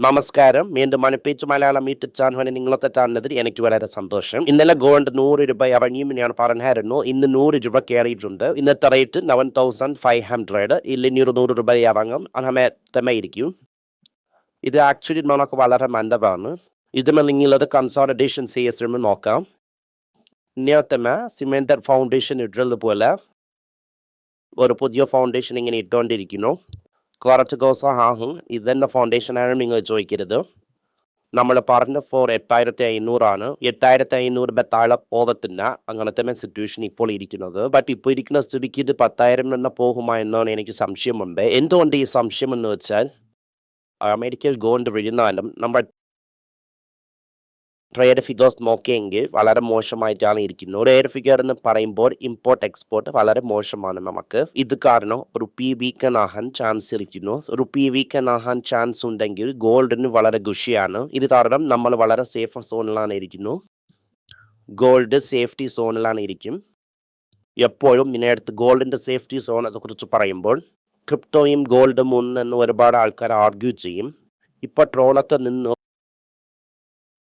നമസ്കാരം. വീണ്ടും മണിപ്പിച്ച് മലയാളം യൂട്യൂബ് ചാനലിനെ നിങ്ങളൊക്കെ കാണുന്നതിൽ എനിക്ക് വളരെ സന്തോഷം. ഇന്നലെ ഗോൾഡ് നൂറ് രൂപ ഇറങ്ങിയും ഞാൻ പറഞ്ഞായിരുന്നു. ഇന്ന് നൂറ് രൂപ കയറിയിട്ടുണ്ട്. ഇന്നത്തെ rate nine thousand five hundred. ഇല്ലെങ്കിൽ നൂറ് രൂപ ഇറങ്ങും അനമേത്തമായിരിക്കും ഇത് ആക്ച്വലി നമുക്ക് വളരെ മന്ദമാണ്. ഇതുമേ നിങ്ങളത് കൺസോളിഡേഷൻ ചെയ്യാൻ ശ്രമം നോക്കാം. നേരത്തെ സിമെന്റർ ഫൗണ്ടേഷൻ ഇടുന്നത് പോലെ ഒരു പുതിയ ഫൗണ്ടേഷൻ ഇങ്ങനെ ഇട്ടുകൊണ്ടിരിക്കുന്നു. കുറച്ച് ദിവസമാകും ഇത് തന്നെ ഫൗണ്ടേഷനാണ് നിങ്ങൾ ചോദിക്കരുത്. നമ്മൾ പറഞ്ഞ ഫോർ എട്ടായിരത്തി അഞ്ഞൂറാണ് എട്ടായിരത്തി അഞ്ഞൂറ് താഴെ പോകത്തില്ല അങ്ങനത്തെ സിറ്റുവേഷൻ ഇപ്പോൾ ഇരിക്കുന്നത്. ബട്ട് ഇപ്പോൾ ഇരിക്കുന്ന സ്ഥിതിക്ക് ഇത് പത്തായിരം തന്നെ പോകുമോ എന്നാണ് എനിക്ക് സംശയമുണ്ട് എന്തുകൊണ്ട് ഈ സംശയം എന്ന് വെച്ചാൽ അമേരിക്ക ഗോണ്ട് വീഴുന്നാലും നമ്മുടെ ട്രേഡ് ഫിഗേഴ്സ് നോക്കിയെങ്കിൽ വളരെ മോശമായിട്ടാണ് ഇരിക്കുന്നത്. ട്രേഡ് ഫിഗർ എന്ന് പറയുമ്പോൾ ഇമ്പോർട്ട് എക്സ്പോർട്ട് വളരെ മോശമാണ് നമുക്ക്. ഇത് കാരണം റുപ്പി വീക്കൻ ആകാൻ ചാൻസ് ഇരിക്കുന്നു. റുപ്പി വീക്കൻ ആകാൻ ചാൻസ് ഉണ്ടെങ്കിൽ ഗോൾഡിന് വളരെ ഖുഷിയാണ് ഇത് കാരണം നമ്മൾ വളരെ സേഫ് സോണിലാണ് ഇരിക്കുന്നു. ഗോൾഡ് സേഫ്റ്റി സോണിലാണ് ഇരിക്കും. എപ്പോഴും ഇതിനടുത്ത് ഗോൾഡിന്റെ സേഫ്റ്റി സോൺ കുറിച്ച് പറയുമ്പോൾ ക്രിപ്റ്റോയും ഗോൾഡും ഒന്നെന്ന് ഒരുപാട് ആൾക്കാർ ആർഗ്യൂ ചെയ്യും. ഇപ്പോൾ ട്രോളത്ത് നിന്ന്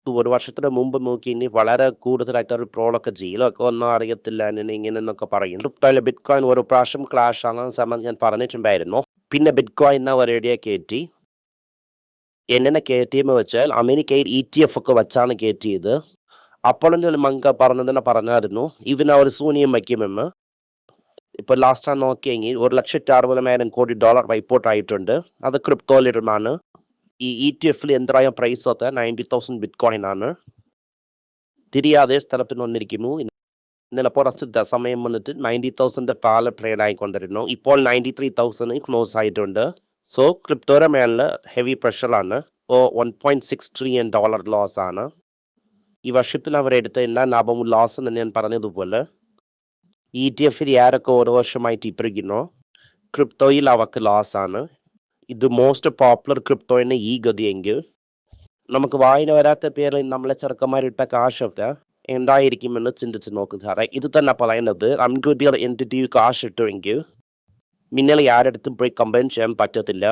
ഒരു വർഷത്തിന് മുമ്പ് നോക്കി ഇനി വളരെ കൂടുതലായിട്ട് ഒരു പ്രോളൊക്കെ ചെയ്യലൊക്കെ ഒന്നും അറിയത്തില്ല എന്നെ ഇങ്ങനെ എന്നൊക്കെ പറയും. ക്രിപ്റ്റോയിലെ ബിറ്റ് കോയിൻ ഒരു പ്രാവശ്യം ക്ലാഷ് ആണെന്ന സമയം ഞാൻ പറഞ്ഞിട്ടുണ്ടായിരുന്നു. പിന്നെ ബിറ്റ് കോയിൻ ഒരു ഐഡിയ കയറ്റി എന്നെ കയറ്റിയെന്ന് വെച്ചാൽ അമേരിക്കയിൽ ഇ ടി എഫ് ഒക്കെ വെച്ചാണ് കയറ്റിയത് അപ്പോഴെങ്കിലും മങ്ക പറഞ്ഞതിനെ പറഞ്ഞായിരുന്നു. ഇവന് ഒരു ശൂന്യം വയ്ക്കുമെന്ന് ഇപ്പോൾ ലാസ്റ്റ് നോക്കിയെങ്കിൽ ഒരു ലക്ഷത്തി അറുപതിനായിരം കോടി ഡോളർ റിപ്പോർട്ട് ആയിട്ടുണ്ട്. അത് ക്രിപ്റ്റോയിലിരുന്നാണ് ഈ ഇ ടി എഫിൽ എന്തായാലും പ്രൈസ് ഒക്കെ നയന്റി തൗസൻഡ് ബിറ്റ് കോയിൻ ആണ്. തിരിയാതെ സ്ഥലത്തിന് വന്നിരിക്കുന്നു. ഇന്നലെ പുറത്ത് സമയം വന്നിട്ട് നയന്റി തൗസൻഡ് പാല ട്രേഡ് ആയിക്കൊണ്ടിരുന്നു. ഇപ്പോൾ നയന്റി ത്രീ തൗസൻഡ് ക്ലോസ് ആയിട്ടുണ്ട്. സോ ക്രിപ്റ്റോര മേളിൽ ഹെവി പ്രഷറാണ് ഓ one point six trillion dollar loss ആണ്. ഈ വർഷത്തിൽ അവരെടുത്ത എല്ലാ ലാഭവും ലോസ് എന്ന് ഞാൻ പറഞ്ഞതുപോലെ ഇ ടി എഫിൽ ആരൊക്കെ ഓരോ വർഷമായിട്ട് ഇപ്പിരിക്കുന്നു ക്രിപ്റ്റോയിൽ അവർക്ക് ലോസ് ആണ്. ഇത് മോസ്റ്റ് പോപ്പുലർ ക്രിപ്റ്റോയിന് ഈ ഗതിയെങ്കിൽ നമുക്ക് വായന വരാത്ത പേരിൽ നമ്മളെ ചെറുക്കന്മാരിട്ട കാശൊക്കെ എന്തായിരിക്കുമെന്ന് ചിന്തിച്ച് നോക്കുക സാറേ. ഇത് തന്നെ പറയുന്നത് അൺകുട്ടികൾ എന്റിറ്റി കാശ് ഇട്ടുവെങ്കിൽ മിന്നൽ ആരടുത്തും പോയി കമ്പയിൻ ചെയ്യാൻ പറ്റത്തില്ല.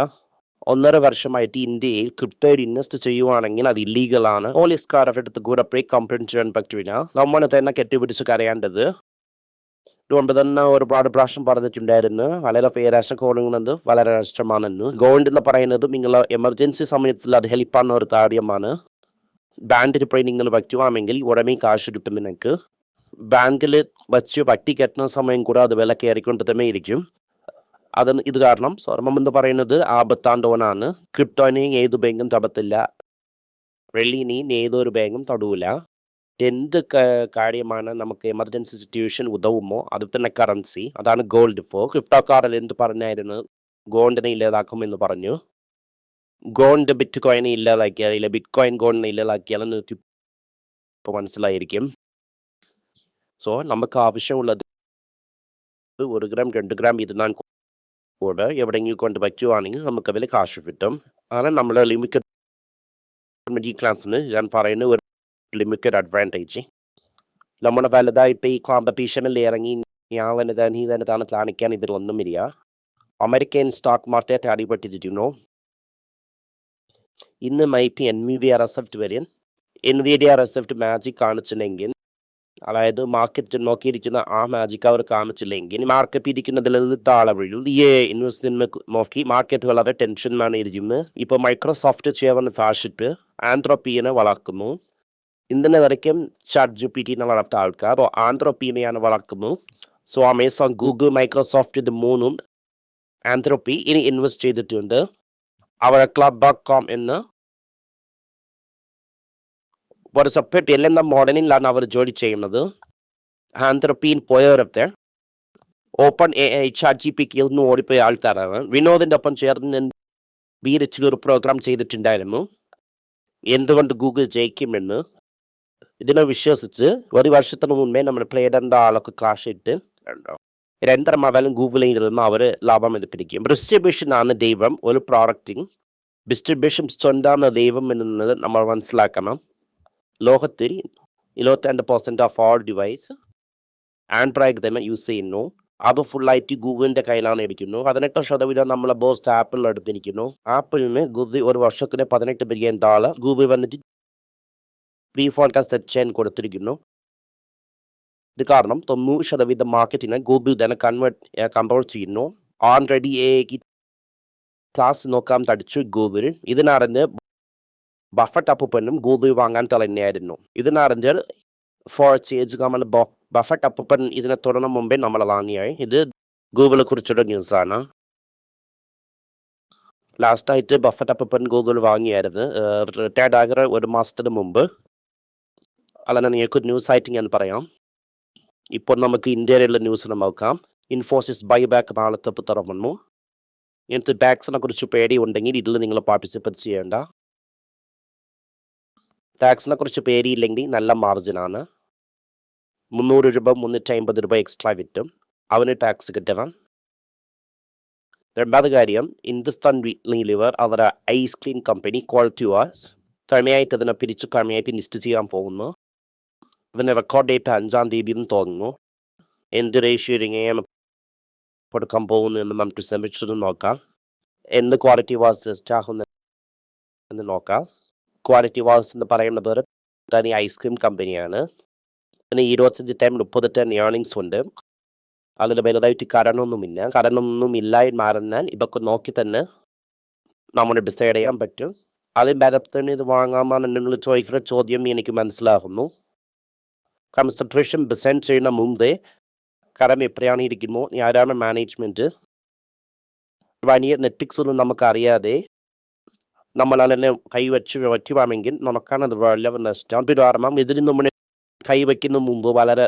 ഒന്നര വർഷമായിട്ട് ഇന്ത്യയിൽ ക്രിപ്റ്റോയിൽ ഇൻവെസ്റ്റ് ചെയ്യുവാണെങ്കിൽ അത് ഇല്ലീഗലാണ് പോലീസുകാരുടെ അടുത്ത് കൂടെ പോയി കംപ്ലൈന്റ് ചെയ്യാൻ പറ്റില്ല നമ്മൾ തന്നെ കെട്ടിപിടിച്ച് കരയേണ്ടത് മുമ്പ് തന്നെ ഒരുപാട് പ്രാവശ്യം പറഞ്ഞിട്ടുണ്ടായിരുന്നു. വളരെ പേരാശ കോണുന്നത് വളരെ നഷ്ടമാണെന്ന്. ഗവൺമെന്റിൽ പറയുന്നത് നിങ്ങൾ എമർജൻസി സമയത്തിൽ അത് ഹെൽപ്പാണ് ഒരു കാര്യമാണ്. ബാങ്കിൽ പോയി നിങ്ങൾ വയ്ക്കുവാണെങ്കിൽ ഉടമേ കാശ് കിട്ടും നിനക്ക്. ബാങ്കിൽ വച്ച് വട്ടി കെട്ടുന്ന സമയം കൂടെ അത് വില കയറിക്കൊണ്ട് തന്നെ ഇരിക്കും. അത് ഇത് കാരണം. സ്വർണം എന്ന് പറയുന്നത് ആപത്താണ്ടോനാണ് ക്രിപ്റ്റോനെയും ഏത് ബാങ്കും തടത്തില്ല. വെള്ളിനെയും ഏതൊരു ബാങ്കും തൊടൂല. എന്ത് കാര്യമാണ് നമുക്ക് എമർജൻസി സിറ്റുവേഷൻ ഉതവുമോ? അത് തന്നെ കറൻസി അതാണ് ഗോൾഡ് ഇപ്പോൾ ക്രിപ്റ്റോ കാറിൽ എന്ത് പറഞ്ഞായിരുന്നു? ഗോൾഡിനെ ഇല്ലാതാക്കും എന്ന് പറഞ്ഞു. ഗോൾഡ് ബിറ്റ് കോയിനെ ഇല്ലാതാക്കിയാൽ ഇല്ല ബിറ്റ് കോയിൻ ഗോൾഡിനെ ഇല്ലാതാക്കിയാലെന്ന് ഇപ്പോൾ മനസ്സിലായിരിക്കും. സോ നമുക്ക് ആവശ്യമുള്ളത് ഒരു ഗ്രാം രണ്ട് ഗ്രാം ഇരുന്നാൽ കൂടെ എവിടെയെങ്കിലും കൊണ്ട് വയ്ക്കുവാണെങ്കിൽ നമുക്ക് അതിൽ കാശ് കിട്ടും. അതാണ് നമ്മുടെ ലിമിറ്റഡ് ക്ലാസ്സിന് ഞാൻ പറയുന്ന ഒരു ലിമിറ്റഡ് അഡ്വാന്റേജ് നമ്മുടെ വലുതായിട്ട് ഈ കോമ്പറ്റീഷനിൽ ഇറങ്ങി ഞാൻ വലുത് നീ വലുതാണ് കാണിക്കാൻ ഇതിലൊന്നുമില്ല അമേരിക്കൻ സ്റ്റോക്ക് മാർക്കറ്റ് അടിപെട്ടിരിക്കുന്നു ഇന്ന് my P N V D result വരും N V D R result magic കാണിച്ചില്ലെങ്കിൽ അതായത് മാർക്കറ്റ് നോക്കിയിരിക്കുന്ന ആ മാജിക് അവർ കാണിച്ചില്ലെങ്കിൽ മാർക്കറ്റ് ഇരിക്കുന്നതിൽ താളെ വീഴും. ഈ ഇൻവെസ്റ്റ്മെന്റ് നോക്കി മാർക്കറ്റ് വളരെ ടെൻഷനിലാണ് ഇരിക്കുന്നത്. ഇപ്പോൾ മൈക്രോസോഫ്റ്റ് ചെയ്യാൻ ഫാഷിറ്റ് ആന്ത്രോപ്പിയനെ വളർക്കുന്നു ഇന്നലെ വരയ്ക്കും ചാറ്റ് ജി പി എന്നുള്ള വളർത്ത ആൾക്കാർ ആന്ത്രോപ്പീനെയാണ് വളർക്കുന്നു സോ അമേസോൺ ഗൂഗിൾ മൈക്രോസോഫ്റ്റ് ഇത് മൂന്നും ആന്ത്രോപ്പി ഇനി ഇൻവെസ്റ്റ് ചെയ്തിട്ടുണ്ട്. അവരെ ക്ലബ് ഡോട്ട് കോം എന്ന് ഒരു സെപ്പറേറ്റ് എല്ലാ മോഡലിലാണ് അവർ ജോലി ചെയ്യുന്നത്. ആന്ത്രോപ്പിയിൽ പോയവരത്തെ open A I chat G പിക്ക് ഇന്ന് ഓടിപ്പോയ ആൾക്കാരാണ്. വിനോദിന്റെ ഒപ്പം ചേർന്ന് ബീരിച്ചിൽ ഒരു പ്രോഗ്രാം ചെയ്തിട്ടുണ്ടായിരുന്നു. എന്തുകൊണ്ട് ഗൂഗിൾ ജയിക്കുമെന്ന് ഇതിനെ വിശ്വസിച്ച് ഒരു വർഷത്തിന് മുമ്പേ നമ്മൾ പ്ലേഡറിന്റെ ആളൊക്കെ ക്ലാഷ് ഇട്ട് രണ്ടര മതലും ഗൂഗിളിൽ ഇരുന്ന് അവർ ലാഭം എടുപ്പിടിക്കും ഡിസ്ട്രിബ്യൂഷൻ ആണ് ദൈവം ഒരു പ്രോഡക്റ്റിങ് ഡിസ്ട്രിബ്യൂഷൻ സ്വന്തമാണ് ദൈവം എന്നുള്ളത് നമ്മൾ മനസ്സിലാക്കണം. ലോകത്തിൽ ഇരുപത്തിരണ്ട് percent of all device Android തന്നെ യൂസ് ചെയ്യുന്നു. അത് ഫുള്ളായിട്ട് ഗൂഗിളിന്റെ കയ്യിലാണ് ഇരിക്കുന്നു. പതിനെട്ട് ശതവീതം നമ്മളെ ബോസ്റ്റ് ആപ്പിളിൽ എടുത്തിരിക്കുന്നു. ആപ്പിളിന് ഗൂഗിൾ ഒരു വർഷത്തിന് പതിനെട്ട് ബില്യൺ ഡോളർ ഗൂഗിൾ വന്നിട്ട് പ്രീ ഫോർകാസ്റ്റ് സെറ്റ് ചെയ്യാൻ കൊടുത്തിരിക്കുന്നു. ഇത് കാരണം തൊണ്ണൂറ് ശതവീതം മാർക്കറ്റിനെ ഗൂഗിൾ തന്നെ കൺവേർട്ട് കൺട്രോൾ ചെയ്യുന്നു. ഓൾറെഡി എ ക്ലാസ് നോക്കാൻ തടിച്ചു ഗൂഗിൾ. ഇതിനറിഞ്ഞ് ബഫറ്റ് അപ്പൂപ്പനും ഗൂഗിൾ വാങ്ങാൻ തലന്നെയായിരുന്നു ഇതിനറിഞ്ഞ് ഫോർ ചേജ് നമ്മൾ ബഫറ്റ് അപ്പൂപ്പൻ ഇതിനെ തുടർന്ന് മുമ്പേ നമ്മൾ വാങ്ങിയായി. ഇത് ഗൂഗിളെ കുറിച്ചുള്ള ന്യൂസാണ് ലാസ്റ്റായിട്ട് ബഫറ്റ് അപ്പൂപ്പൻ ഗൂഗിൾ വാങ്ങിയായിരുന്നു. റിട്ടയർഡ് ആകുന്ന ഒരു മാസത്തിന് മുമ്പ്. അല്ലാതെ നിങ്ങൾക്ക് ന്യൂസ് ആയിട്ട് ഞാൻ പറയാം. ഇപ്പോൾ നമുക്ക് ഇന്ത്യയിലുള്ള ന്യൂസ് നോക്കാം. ഇൻഫോസിസ് ബൈബാക്ക് നാളത്തെ തുറന്നു ഇങ്ങനത്തെ ബാക്സിനെ കുറിച്ച് പേടി ഉണ്ടെങ്കിൽ ഇതിൽ നിങ്ങൾ പാർട്ടിസിപ്പേറ്റ് ചെയ്യേണ്ട. ടാക്സിനെ കുറിച്ച് പേടിയില്ലെങ്കിൽ നല്ല മാർജിനാണ് മുന്നൂറ് രൂപ മുന്നൂറ്റി അമ്പത് രൂപ എക്സ്ട്രാ വിറ്റും അവന് ടാക്സ് കിട്ടണം. രണ്ടാമത് കാര്യം ഹിന്ദുസ്ഥാൻ ലിവർ അവരുടെ ice cream company Kwality Wall's ക്രമയായിട്ട് അതിനെ പിരിച്ചു ക്രമയായിട്ട് ലിസ്റ്റ് ചെയ്യാൻ പോകുന്നു. ഇതിന് റെക്കോർഡ് ഡേറ്റ് അഞ്ചാം തീയതി എന്ന് തോന്നുന്നു എന്ത് റേഷ്യോ എങ്ങനെ കൊടുക്കാൻ പോകുന്നു എന്ന് നമുക്ക് ശ്രമിച്ചത് നോക്കാം എന്ത് ക്വാളിറ്റി വാസ് ടെസ്റ്റ് ആകുന്ന എന്ന് നോക്കാം ക്വാളിറ്റി വാസ് എന്ന് പറയുന്ന പേര് തനി ഐസ്ക്രീം കമ്പനിയാണ് പിന്നെ ഇരുപത്തഞ്ച് ടൈം മുപ്പത് ടൈം ഏർണിങ്സ് ഉണ്ട് അതിൽ വലുതായിട്ട് കടനൊന്നുമില്ല കടനൊന്നും ഇല്ല. എന്ന് ഇതൊക്കെ നോക്കി തന്നെ നമ്മുടെ ഡിസൈഡ് ചെയ്യാൻ പറ്റും. അതിൽ ബലത്തിന് ഇത് വാങ്ങാമെന്നുള്ള ചോദിക്കുന്ന ചോദ്യം എനിക്ക് മനസ്സിലാകുന്നു കൺസെൻട്രേഷൻ ഡിസൈൻ ചെയ്യുന്ന മുമ്പേ കടം എപ്പോഴാണ് ഇരിക്കുമോ? ആരാണ് മാനേജ്മെന്റ് വലിയ നെറ്റ്ഫ്ലിക്സ് ഒന്നും നമുക്കറിയാതെ നമ്മൾ അതിനെ കൈവച്ച് വയ്ക്കുവാണെങ്കിൽ നമുക്കാണ് അത് വളരെ നഷ്ടം. പിന്നെ കാരണം ഇതിന് നമ്മൾ കൈവയ്ക്കുന്ന മുമ്പ് വളരെ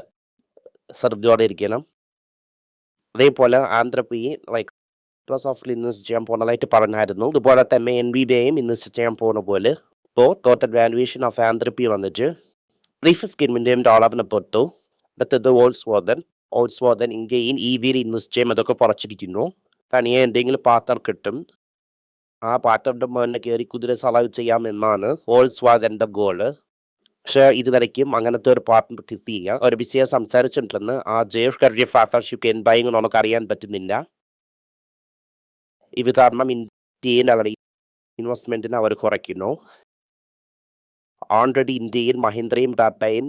ശ്രദ്ധയോടെ ഇരിക്കണം. അതേപോലെ ആന്ധ്രപ്രിയെ ലൈക്ക് മൈക്രോസോഫ്റ്റിൽ ഇൻവെസ്റ്റ് ചെയ്യാൻ പോകുന്നതായിട്ട് പറഞ്ഞായിരുന്നു. ഇതുപോലെ തന്നെ എൻ ബി ബിയും ഇൻവെസ്റ്റ് ചെയ്യാൻ പോകുന്ന പോലെ. ഇപ്പോൾ ടോട്ടൽ വാലുവേഷൻ ഓഫ് ആന്ധ്രപ്പി വന്നിട്ട് റീഫ് സ്കീമിന്റെയും ഡോളറിനെ പൊട്ടു അടുത്തത് ഓൾസ് വോദൻ ഇന്ത്യയിൽ ഇ വിയിൽ ഇൻവെസ്റ്റ് അതൊക്കെ കുറച്ചിരിക്കുന്നു തനിയെ എന്തെങ്കിലും പാർട്ണർ കിട്ടും. ആ പാർട്ണറുടെ മോനെ കയറി കുതിര സലാവ് ചെയ്യാം എന്നാണ് ഓൾസ് വാദന്റെ ഗോൾ പക്ഷേ ഇതുവരയ്ക്കും അങ്ങനത്തെ ഒരു പാർട്ണർ കിട്ടി ഒരു വിഷയം സംസാരിച്ചിട്ടുണ്ടെന്ന് ആ ജേഫ് കരിയർ പാർട്ണർഷിപ്പ് എന്തായെന്ന് നമുക്ക് അറിയാൻ പറ്റുന്നില്ല. ഇത് കാരണം ഇന്ത്യയിൽ അവർ ഇൻവെസ്റ്റ്മെന്റിന് അവർ കുറയ്ക്കുന്നു. ഓൾറെഡി ഇന്ത്യയിൽ മഹീന്ദ്രയും ടാറ്റയും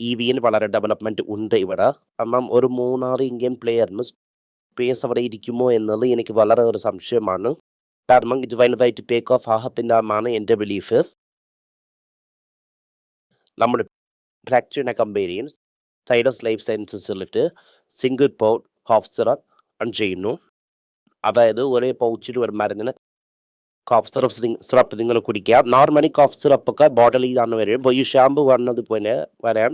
ഇ വിയിൽ വളരെ ഡെവലപ്മെന്റ് ഉണ്ട് ഇവിടെ. കാരണം ഒരു മൂന്നാറ് ഇന്ത്യൻ പ്ലെയറിന് സ്പേസ് അവിടെ ഇരിക്കുമോ എന്നത് എനിക്ക് വളരെ ഒരു സംശയമാണ്. കാരണം ഇത് വലുതായിട്ട് ടേക്ക് ഓഫ് ആഹത്തിന്റെമാണ് എന്റെ ബിലീഫ് നമ്മുടെ ഫ്രാക്ചറിനെ കമ്പനിയിൽ സൈഡസ് ലൈഫ് സയൻസസിലിട്ട് സിംഗിൾ പൗഡ് ഹാഫ് സിറപ്പ് ചെയ്യുന്നു അതായത് ഒരേ പൗച്ചിൽ ഒരു മരുന്നിന് കോഫ് സിറപ്പ് സിറപ്പ് നിങ്ങൾ കുടിക്കുക. നോർമലി കോഫ് സിറപ്പൊക്കെ ബോട്ടിലിലാണ് വരും ഇപ്പോൾ ഈ ഷാമ്പു വന്നത് പോലെ വരാൻ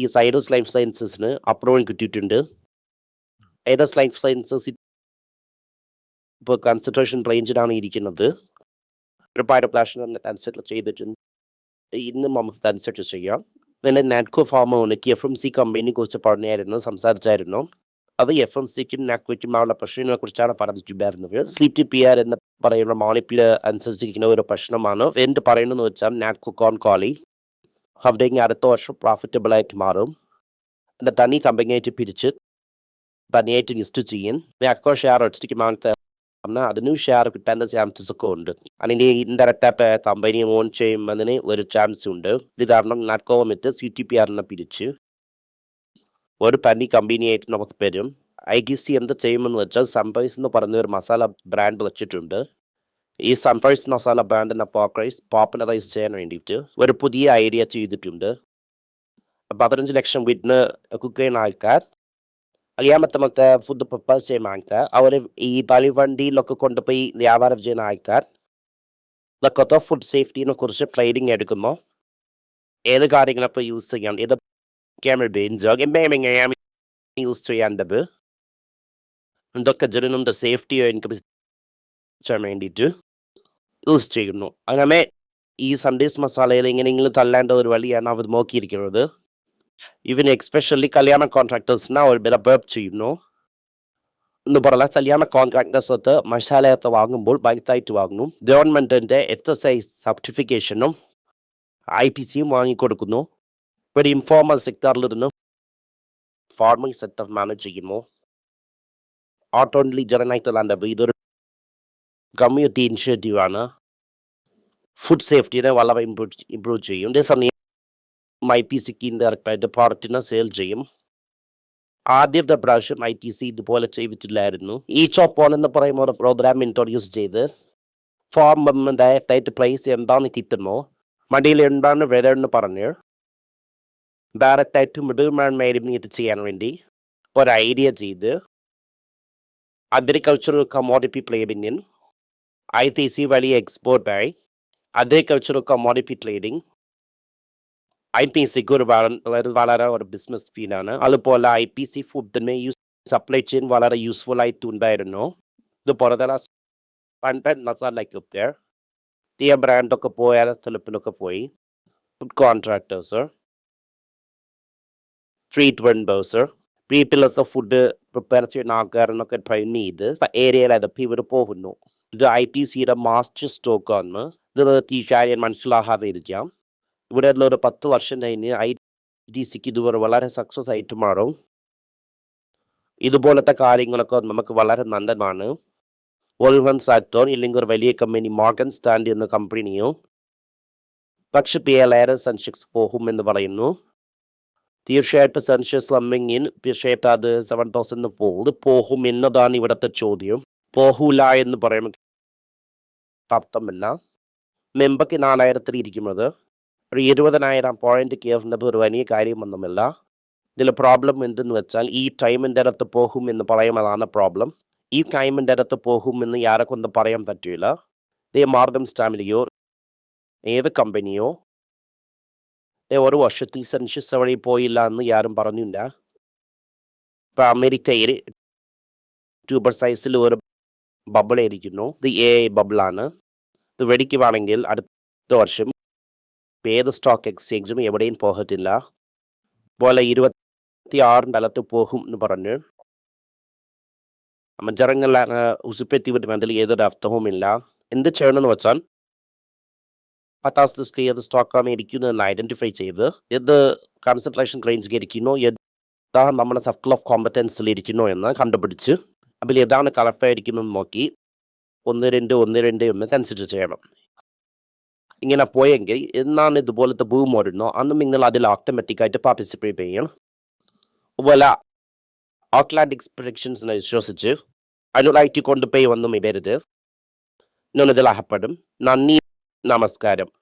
ഈ സൈഡസ് ലൈഫ് സയൻസസിന് അപ്രൂവൽ കിട്ടിയിട്ടുണ്ട്. ഏതസ് ലൈഫ് സയൻസസ് ഇപ്പോൾ കൺസെൻട്രേഷൻ റേഞ്ചിലാണ് ഇരിക്കുന്നത്. ഒരു പൈറോപ്ലാഷൻ അനുസരിച്ച് ചെയ്തിട്ടുണ്ട്. ഇന്നും നമുക്ക് അനുസരിച്ച് ചെയ്യാം. പിന്നെ നാറ്റ്കോ ഫാമോന് എഫ് എം സി കമ്പനിയെ കുറിച്ച് പറഞ്ഞായിരുന്നു സംസാരിച്ചായിരുന്നു. അത് എഫ് എം സിക്കും നാക്വയ്ക്കുമുള്ള പ്രശ്നങ്ങളെ കുറിച്ചാണ് പറഞ്ഞിട്ടുണ്ടായിരുന്നത് സ്ലീപ് ടി പി ആർ എന്ന് പറയുന്ന മോണിപ്പിൽ അനുസരിച്ചിരിക്കുന്ന ഒരു പ്രശ്നമാണ്. എന്ത് പറയുന്നതെന്ന് വെച്ചാൽ നാക്കു കോൺ കോളി അവിടെ അടുത്ത വർഷം പ്രോഫിറ്റബിൾ ആയിട്ട് മാറും. എന്റെ തനി കമ്പനിയായിട്ട് പിരിച്ച് തനിയായിട്ട് ലിസ്റ്റ് ചെയ്യും. നാറ്റ്കോ ഷെയർ അടിച്ചിരിക്കുമ്പോൾ പറഞ്ഞാൽ അതിനും ഷെയർ കിട്ടാന്റെ ചാൻസസ് ഒക്കെ ഉണ്ട്. അതിന്റെ ഇൻഡയറക്റ്റ് കമ്പനി ഓൺ ചെയ്യുന്നതിന് ഒരു ചാൻസ് ഉണ്ട്. ഇത് കാരണം നാറ്റ്കോ വന്നിട്ട് സി ടി പി ആറിനെ പിരിച്ച് ഒരു പനി കമ്പനിയായിട്ട് നമുക്ക് വരും ഐ ഗി സി എന്ത് ചെയ്യുമെന്ന് വെച്ചാൽ സൺറൈസ് എന്ന് പറഞ്ഞ ഒരു മസാല ബ്രാൻഡ് വെച്ചിട്ടുണ്ട്. ഈ സൺറൈസ് മസാല ബ്രാൻഡിനെ പോക്കറൈസ് പോപ്പുലറൈസ് ചെയ്യാൻ വേണ്ടിയിട്ട് ഒരു പുതിയ ഐഡിയ ചെയ്തിട്ടുണ്ട്. പതിനഞ്ച് ലക്ഷം വീട്ടിന് കുക്ക് ചെയ്യുന്ന ആൾക്കാർ അറിയാമത്തെ ഫുഡ് പ്രിപ്പയർ ചെയ്യുന്ന ആൾക്കാർ അവർ ഈ പലിവണ്ടിയിലൊക്കെ കൊണ്ടുപോയി വ്യാപാരം ചെയ്യുന്ന ആൾക്കാർ ഇതൊക്കെ ഫുഡ് സേഫ്റ്റിനെ കുറിച്ച് ട്രെയിനിങ് എടുക്കുമ്പോൾ ഏത് കാര്യങ്ങളപ്പോൾ യൂസ് ചെയ്യണം ഏത് ക്യാമറ ബെയിൻസോ എങ്ങനെയാണ് യൂസ് ചെയ്യേണ്ടത് എന്തൊക്കെ ജനങ്ങളുടെ സേഫ്റ്റിയോ എനിക്ക് ചെയ്യാൻ വേണ്ടിയിട്ട് യൂസ് ചെയ്യുന്നു അങ്ങനെ ഈ സൺഡേസ് മസാലയിൽ എങ്ങനെയെങ്കിലും തള്ളേണ്ട ഒരു വഴിയാണ് അവർ നോക്കിയിരിക്കുന്നത് ഇവന് എക്സ്പെഷ്യലി കല്യാണ കോൺട്രാക്ടേഴ്സിനെ അവർ ബലപ്പേർ ചെയ്യുന്നു എന്ന് പറഞ്ഞാൽ കല്യാണ കോൺട്രാക്ടേഴ്സ് ഒക്കെ മസാലയൊക്കെ വാങ്ങുമ്പോൾ ബൈത്തായിട്ട് വാങ്ങുന്നു ഗവൺമെന്റിന്റെ ഐ സർട്ടിഫിക്കേഷനും ഐ പി സിയും വാങ്ങിക്കൊടുക്കുന്നു ഒരു ഇൻഫോർമൽ സെക്ടറിലിരുന്ന് ഫാർമിംഗ് സെക്ടർ മാനേജ് ചെയ്യുമ്പോൾ നോട്ട് ഓൺലി ജനനായിട്ട് ലാൻഡ് ഇതൊരു കമ്മ്യൂണിറ്റി ഇനിഷ്യേറ്റീവ് ആണ്. ഫുഡ് സേഫ്റ്റിനെ വളരെ ഇമ്പ്രൂവ് ഇമ്പ്രൂവ് ചെയ്യും. അതേസമയം ഐ പി സിക്ക് ഇൻഡയറക്റ്റായിട്ട് പ്രോഡക്റ്റിനെ സെയിൽ ചെയ്യും. ആദ്യത്തെ പ്രാവശ്യം ഐ ടി സി ഇതുപോലെ ചെയ്തിട്ടില്ലായിരുന്നു. ഈ ചോപ്പ് ഓൺ എന്ന് പറയുന്ന ഒരു പ്രോഗ്രാം ഇൻട്രൊഡ്യൂസ് ചെയ്ത് ഫോം ഡയറക്റ്റായിട്ട് പ്രൈസ് എന്താണെന്ന് കിട്ടുമോ മടിയിൽ എന്താണ് വില എന്ന് പറഞ്ഞ് ഡയറക്റ്റായിട്ട് മിഡിൽമാൻ ഇത് ചെയ്യാൻ വേണ്ടി ഒരു ഐഡിയ ചെയ്ത് അഗ്രികൾച്ചറൽ കമോഡിറ്റി ട്രേഡിംഗിൻ ഐ ടി സി വലിയ എക്സ്പോർട്ടായി agricultural commodity trading I P സിക്ക് ഒരു വളരെ ഒരു ബിസിനസ് ഫീലാണ് അതുപോലെ ഐ പി സി ഫുഡിന് യൂസ് സപ്ലൈ ചെയിൻ വളരെ യൂസ്ഫുൾ ആയിട്ടുണ്ടായിരുന്നു ഇതുപോലെ തന്നെ കണ്ടന്റ് മസാലയ്ക്ക് ബ്രാൻഡൊക്കെ പോയാൽ തെളിപ്പിലൊക്കെ പോയി. ഫുഡ് കോൺട്രാക്ടേഴ്സ് സ്ട്രീറ്റ് വെൻഡേഴ്സ് വീട്ടിലത്തെ ഫുഡ് പ്രിപ്പയർ ചെയ്യുന്ന ആൾക്കാരനൊക്കെ ട്രെയിൻ ചെയ്ത് ഏരിയയിലതൊക്കെ ഇവർ പോകുന്നു. ഇത് ഐ ടി സിയുടെ മാസ്റ്റർ സ്റ്റോക്കാണ് ഇത് തീർച്ചയായും മനസ്സിലാകാതെ ഇരിക്കാം ഇവിടെ ഉള്ള ഒരു പത്ത് വർഷം കഴിഞ്ഞ് ഐ ടി സിക്ക് ഇതുവരെ വളരെ സക്സസ് ആയിട്ട് മാറും. ഇതുപോലത്തെ കാര്യങ്ങളൊക്കെ നമുക്ക് വളരെ നല്ലതാണ്. വോൾവൻ സാറ്റോൺ ഇല്ലെങ്കിൽ ഒരു വലിയ കമ്പനി മോർഗൻ സ്റ്റാൻഡ് എന്ന കമ്പനിയോ പക്ഷെ പി എൽ ആയിരം സെൻഷെക്സ് പോകും എന്ന് പറയുന്നു. തീർച്ചയായിട്ടും സെൻഷ്യസ് ഇൻ തീർച്ചയായിട്ടും അത് സെവൻ തൗസൻഡ് പോകും പോഹും എന്നതാണ് ഇവിടുത്തെ ചോദ്യം. പോഹൂല എന്ന് പറയുമ്പോൾ അർത്ഥമല്ല. മെമ്പക്ക് നാലായിരത്തിൽ ഇരിക്കുന്നത്. ഒരു ഇരുപതിനായിരം പോയിന്റ് കയറുന്നത് ഒരു വലിയ കാര്യമൊന്നുമില്ല. ഇതിൽ പ്രോബ്ലം എന്തെന്ന് വെച്ചാൽ ഈ ടൈമിന്റെ അടുത്ത് പോകും എന്ന് പറയുന്നതാണ് പ്രോബ്ലം ഈ ടൈമിന്റെ അടുത്ത് പോകും എന്ന് യാരെ കൊണ്ട് പറയാൻ പറ്റില്ല ദേ മാർഗം സ്റ്റാമിലിയോ ഏത് കമ്പനിയോ ദേ ഒരു വർഷത്തിൽ സെൻഷ്യസ് വഴി പോയില്ല എന്ന് ആരും പറഞ്ഞില്ല. ഇപ്പം അമേരിക്കയിൽ ട്യൂബർ സൈസിൽ ഒരു ബബിൾ ഇരിക്കുന്നു ഇത് എ ബബിളാണ് ഇത് വെടിക്കുവാണെങ്കിൽ അടുത്ത വർഷം ഏത് സ്റ്റോക്ക് എക്സ്ചേഞ്ചും എവിടെയും പോകത്തില്ല. പോലെ ഇരുപത്തി ആറിന്റെ അകത്ത് പോകും എന്ന് പറഞ്ഞ്. ജനങ്ങൾ ഉസുപ്പെത്തി അതിൽ ഏതൊരു അർത്ഥവുമില്ല. എന്ത് ചെയ്യണമെന്ന് വെച്ചാൽ പത്താസ് ദിസ്ക് ഏത് സ്റ്റോക്കാണ് ഇരിക്കുന്നതെന്ന് ഐഡന്റിഫൈ ചെയ്ത് ഏത് കൺസെൻട്രേഷൻ റേഞ്ചിൽ ഇരിക്കുന്നു ഏതാ നമ്മുടെ സർക്കിൾ ഓഫ് കോമ്പറ്റൻസിൽ ഇരിക്കുന്നു എന്ന് കണ്ടുപിടിച്ച് അതിൽ ഏതാണ് കറക്റ്റായിരിക്കുമെന്ന് നോക്കി ഒന്ന് രണ്ട് ഒന്ന് രണ്ട് ഒന്ന് കൺസിഡർ ചെയ്യണം. ഇങ്ങനെ പോയെങ്കിൽ എന്നാണ് ഇതുപോലത്തെ ഭൂമി വരുന്നോ? അന്ന് നിങ്ങൾ അതിൽ ഓട്ടോമാറ്റിക്കായിട്ട് പാർട്ടിസിപ്പേറ്റ് ചെയ്യണം. അതുപോലെ ഔട്ട്ലാൻഡിക് പ്രൊഡക്ഷൻസിനെ വിശ്വസിച്ച് അതിനുള്ള ഐ ടി കൊണ്ടുപോയി ഒന്നും ഇടരുത്. ഞാൻ ഇതിൽ അഹപ്പെടും. നന്ദി. നമസ്കാരം.